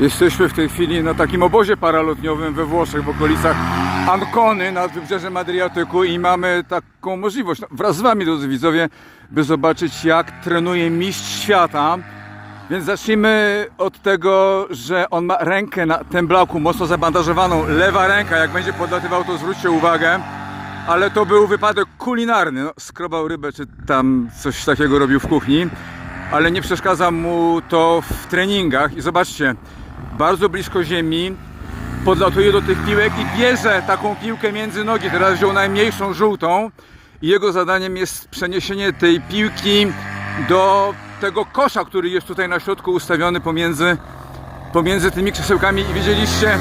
Jesteśmy w tej chwili na takim obozie paralotniowym we Włoszech, w okolicach Ancony nad wybrzeżem Adriatyku i mamy taką możliwość no, wraz z Wami, drodzy widzowie, by zobaczyć jak trenuje mistrz świata. Więc zacznijmy od tego, że on ma rękę na temblaku mocno zabandażowaną. Lewa ręka, jak będzie podlatywał, to zwróćcie uwagę. Ale to był wypadek kulinarny. No, skrobał rybę, czy tam coś takiego robił w kuchni. Ale nie przeszkadza mu to w treningach. I zobaczcie, bardzo blisko ziemi podlatuje do tych piłek i bierze taką piłkę między nogi. Teraz wziął najmniejszą żółtą i jego zadaniem jest przeniesienie tej piłki do tego kosza, który jest tutaj na środku ustawiony pomiędzy, pomiędzy tymi krzesełkami i widzieliście,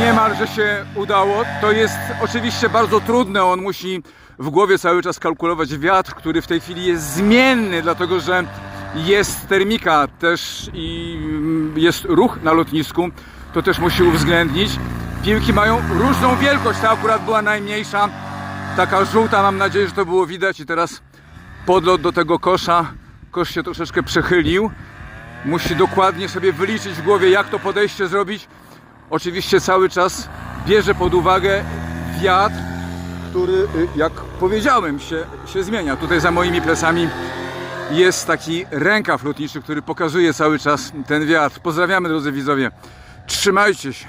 niemalże się udało. To jest oczywiście bardzo trudne, on musi w głowie cały czas kalkulować wiatr, który w tej chwili jest zmienny, dlatego że jest termika też i mm, jest ruch na lotnisku, to też musi uwzględnić. Piłki mają różną wielkość, ta akurat była najmniejsza, taka żółta, mam nadzieję, że to było widać i teraz podlot do tego kosza, kosz się troszeczkę przechylił, musi dokładnie sobie wyliczyć w głowie, jak to podejście zrobić. Oczywiście cały czas bierze pod uwagę wiatr, który, y, jak powiedziałem, się, się zmienia. Tutaj za moimi plecami jest taki rękaw lotniczy, który pokazuje cały czas ten wiatr. Pozdrawiamy, drodzy widzowie. Trzymajcie się.